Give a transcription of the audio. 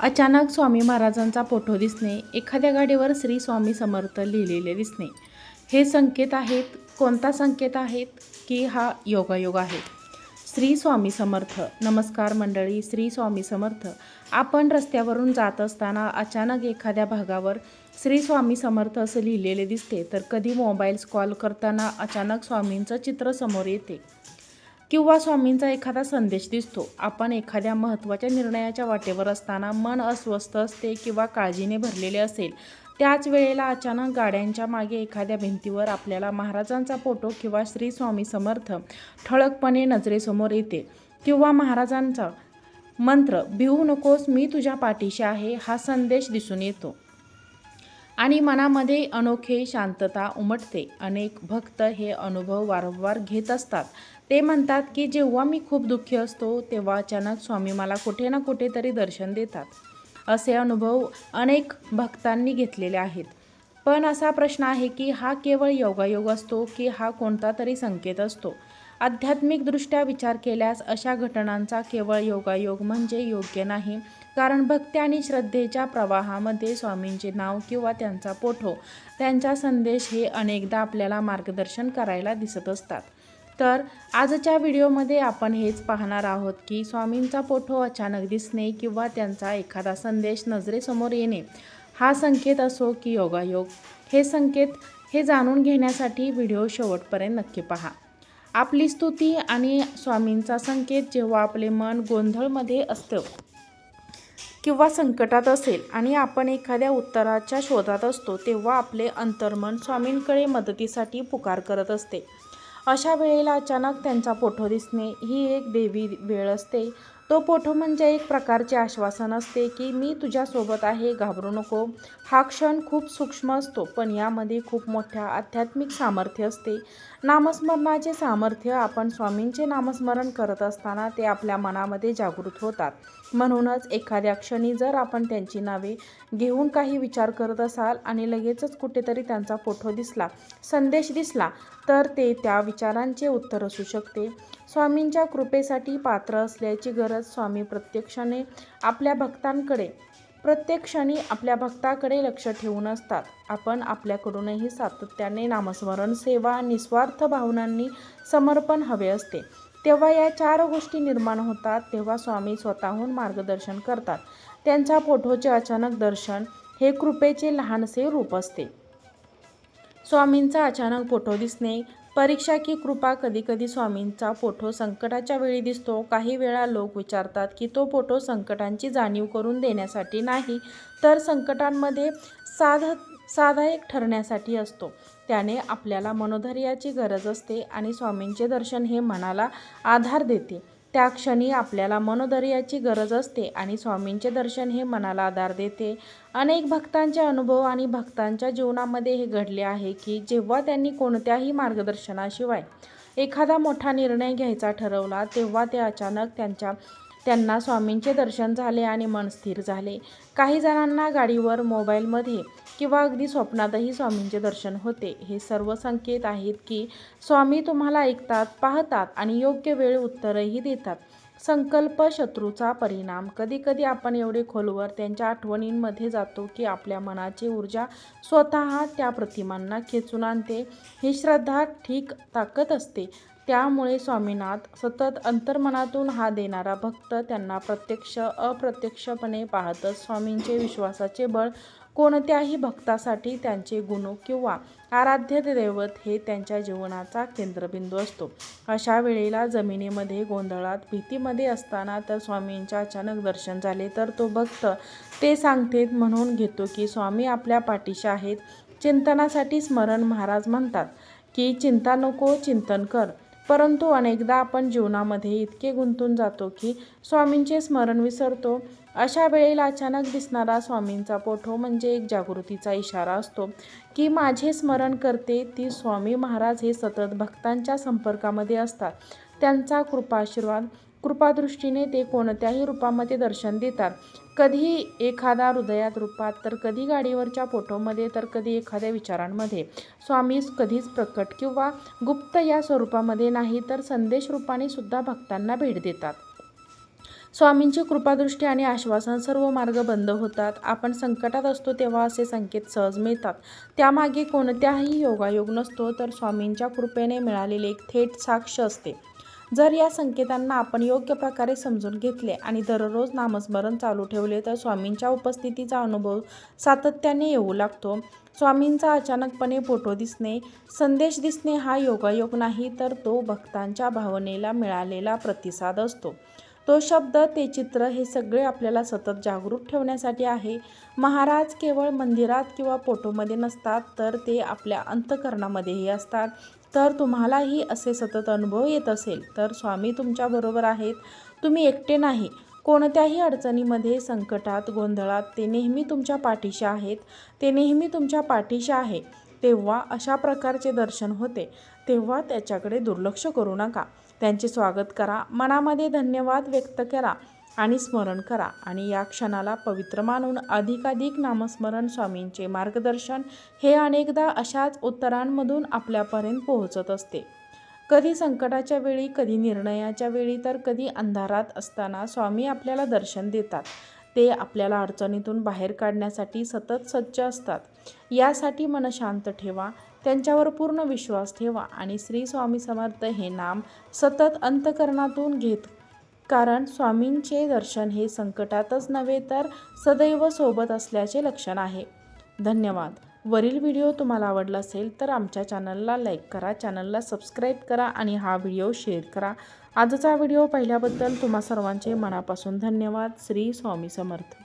अचानक स्वामी महाराजांचा फोटो दिसणे एखाद्या गाडीवर श्री स्वामी समर्थ लिहिलेले दिसणे. हे संकेत आहेत. कोणता संकेत आहेत? की हा योगायोग आहे. श्री स्वामी समर्थ. नमस्कार मंडळी श्री स्वामी समर्थ. आपण रस्त्यावरून जात असताना अचानक एखाद्या भागावर श्री स्वामी समर्थ असं लिहिलेले दिसते तर कधी मोबाईल्स कॉल करताना अचानक स्वामींचं चित्र समोर येते. किंवा स्वामींचा एखादा संदेश दिसतो. आपण एखाद्या महत्त्वाच्या निर्णयाच्या वाटेवर असताना मन अस्वस्थ असते किंवा काळजीने भरलेले असेल. त्याच वेळेला अचानक गाड्यांच्या मागे एखाद्या भिंतीवर आपल्याला महाराजांचा फोटो किंवा श्री स्वामी समर्थ ठळकपणे नजरेसमोर येते. किंवा महाराजांचा मंत्र भिवू नकोस मी तुझ्या पाठीशी आहे हा संदेश दिसून येतो. आणि मनामध्ये अनोखे शांतता उमटते. अनेक भक्त हे अनुभव वारंवार घेत असतात. ते म्हणतात की जेव्हा मी खूप दुःखी असतो तेव्हा अचानक स्वामी मला कुठे ना कुठेतरी दर्शन देतात. असे अनुभव अनेक भक्तांनी घेतलेले आहेत. पण असा प्रश्न आहे की हा केवळ योगायोग असतो की हा कोणता तरी संकेत असतो? आध्यात्मिकदृष्ट्या विचार केल्यास अशा घटनांचा केवळ योगायोग म्हणजे योग्य नाही. कारण भक्ती आणि श्रद्धेच्या प्रवाहामध्ये स्वामींचे नाव किंवा त्यांचा पोठो त्यांचा संदेश हे अनेकदा आपल्याला मार्गदर्शन करायला दिसत असतात. तर आजच्या व्हिडिओमध्ये आपण हेच पाहणार आहोत की स्वामींचा पोठो अचानक दिसणे किंवा त्यांचा एखादा संदेश नजरेसमोर येणे हा संकेत असो की योगायोग हे संकेत हे जाणून घेण्यासाठी व्हिडिओ शेवटपर्यंत नक्की पहा. आपली स्तुती आणि स्वामींचा संकेत जेव्हा आपले मन गोंधळमध्ये असतं किंवा संकटात असेल आणि आपण एखाद्या उत्तराच्या शोधात असतो तेव्हा आपले अंतर्मन स्वामींकडे मदतीसाठी पुकार करत असते. अशा वेळेला अचानक त्यांचा फोटो दिसणे ही एक देवी वेळ असते. तो पोठो म्हणजे एक प्रकारचे आश्वासन असते की मी तुझ्यासोबत आहे घाबरू नको. हा क्षण खूप सूक्ष्म असतो पण यामध्ये खूप मोठ्या आध्यात्मिक सामर्थ्य असते. नामस्मरणाचे सामर्थ्य आपण स्वामींचे नामस्मरण करत असताना ते आपल्या मनामध्ये जागृत होतात. म्हणूनच एखाद्या क्षणी जर आपण त्यांची नावे घेऊन काही विचार करत असाल आणि लगेचच कुठेतरी त्यांचा फोटो दिसला संदेश दिसला तर ते त्या विचारांचे उत्तर असू शकते. स्वामींच्या कृपेसाठी पात्र असल्याची गरज स्वामी प्रत्यक्षाने आपल्या भक्तांकडे प्रत्येक क्षणी आपल्या भक्ताकडे लक्ष ठेवून असतात. आपण आपल्याकडूनही सातत्याने नामस्मरण सेवा निस्वार्थ भावनांनी समर्पण हवे असते. तेव्हा या चार गोष्टी निर्माण होतात तेव्हा स्वामी स्वतःहून मार्गदर्शन करतात. त्यांच्या फोटोचे अचानक दर्शन हे कृपेचे लहानसे रूप असते. स्वामींचा अचानक फोटो दिसणे परीक्षा की कृपा कधीकधी स्वामींचा फोटो संकटाच्या वेळी दिसतो. काही वेळा लोक विचारतात की तो फोटो संकटांची जाणीव करून देण्यासाठी नाही तर संकटांमध्ये साध साधायक ठरण्यासाठी असतो. त्याने आपल्याला मनोधैर्याची गरज असते आणि स्वामींचे दर्शन हे मनाला आधार देते. त्या क्षणी आपल्याला मनोधैर्याची गरज असते आणि स्वामींचे दर्शन हे मनाला आधार देते. अनेक भक्तांचे अनुभव आणि भक्तांच्या जीवनामध्ये हे घडले आहे की जेव्हा त्यांनी कोणत्याही मार्गदर्शनाशिवाय एखादा मोठा निर्णय घ्यायचा ठरवला तेव्हा ते अचानक त्यांच्या त्यांना स्वामींचे दर्शन झाले आणि मन स्थिर झाले. काही जणांना गाडीवर मोबाईलमध्ये किंवा अगदी स्वप्नातही स्वामींचे दर्शन होते. हे सर्व संकेत आहेत की स्वामी तुम्हाला ऐकतात पाहतात आणि योग्य वेळ उत्तरही देतात. संकल्प शत्रूचा परिणाम. कधीकधी आपण एवढे खोलवर त्यांच्या आठवणींमध्ये जातो की आपल्या मनाची ऊर्जा स्वतः त्या प्रतिमांना खेचून आणते. ही श्रद्धा ठीक ताकद असते. त्यामुळे स्वामीनाथ सतत अंतर्मनातून हा देणारा भक्त त्यांना प्रत्यक्ष अप्रत्यक्षपणे पाहतच स्वामींचे विश्वासाचे बळ कोणत्याही भक्तासाठी त्यांचे गुण किंवा आराध्य दैवत हे त्यांच्या जीवनाचा केंद्रबिंदू असतो. अशा वेळेला जमिनीमध्ये गोंधळात भीतीमध्ये असताना तर स्वामींच्या अचानक दर्शन झाले तर तो भक्त ते सांगतेत म्हणून घेतो की स्वामी आपल्या पाठीशी आहेत. चिंतनासाठी स्मरण महाराज म्हणतात की चिंता नको चिंतन कर. परंतु अनेकदा आपण जीवनामध्ये इतके गुंतून जातो की स्वामींचे स्मरण विसरतो. अशा वेळेला अचानक दिसणारा स्वामींचा पोठो म्हणजे एक जागृतीचा इशारा असतो की माझे स्मरण करते ती स्वामी महाराज हे सतत भक्तांच्या संपर्कामध्ये असतात. त्यांचा कृपाशीर्वाद कृपादृष्टीने ते कोणत्याही रूपामध्ये दर्शन देतात. कधी एखादा हृदयात रूपात तर कधी गाडीवरच्या फोटोमध्ये तर कधी एखाद्या विचारांमध्ये. स्वामी कधीच प्रकट किंवा गुप्त या स्वरूपामध्ये नाही तर संदेश रूपाने सुद्धा भक्तांना भेट देतात. स्वामींची कृपादृष्टी आणि आश्वासन सर्व मार्ग बंद होतात. आपण संकटात असतो तेव्हा असे संकेत सहज मिळतात. त्यामागे कोणत्याही योगायोग नसतो तर स्वामींच्या कृपेने मिळालेले एक थेट साक्ष असते. जर या संकेतांना आपण योग्य प्रकारे समजून घेतले आणि दररोज नामस्मरण चालू ठेवले तर स्वामींच्या उपस्थितीचा अनुभव सातत्याने येऊ लागतो. स्वामींचा अचानकपणे फोटो दिसणे संदेश दिसणे हा योगायोग नाही तर तो भक्तांच्या भावनेला मिळालेला प्रतिसाद असतो. तो शब्द ते चित्र हे सगळे आपल्याला सतत जागरूक ठेवण्यासाठी आहे. महाराज केवळ मंदिरात किंवा फोटोमध्ये नसतात तर ते आपल्या अंतकरणामध्येही असतात. तर तुम्हालाही असे सतत अनुभव येत असेल तर स्वामी तुमच्याबरोबर आहेत. तुम्ही एकटे नाही. कोणत्याही अडचणीमध्ये संकटात गोंधळात ते नेहमी तुमच्या पाठीशी आहेत. ते नेहमी तुमच्या पाठीशी आहे. तेव्हा अशा प्रकारचे दर्शन होते. तेव्हा त्याच्याकडे दुर्लक्ष करू नका. त्यांचे स्वागत करा. मनामध्ये धन्यवाद व्यक्त करा आणि स्मरण करा. आणि या क्षणाला पवित्र मानून अधिकाधिक नामस्मरण स्वामींचे मार्गदर्शन हे अनेकदा अशाच उत्तरांमधून आपल्यापर्यंत पोहोचत असते. कधी संकटाच्या वेळी कधी निर्णयाच्या वेळी तर कधी अंधारात असताना स्वामी आपल्याला दर्शन देतात. ते आपल्याला अडचणीतून बाहेर काढण्यासाठी सतत सज्ज असतात. यासाठी मन शांत ठेवा. त्यांच्यावर पूर्ण विश्वास ठेवा आणि श्री स्वामी समर्थ हे नाम सतत अंतकरणातून घेत. कारण स्वामींचे दर्शन हे संकटातच नव्हे तर सदैव सोबत असल्याचे लक्षण आहे. धन्यवाद. वरील व्हिडिओ तुम्हाला आवडला असेल तर आमच्या चॅनलला लाईक करा चॅनलला सबस्क्राईब करा आणि हा व्हिडिओ शेअर करा. आजचा व्हिडिओ पाहिल्याबद्दल तुम्हा सर्वांचे मनापासून धन्यवाद. श्री स्वामी समर्थ.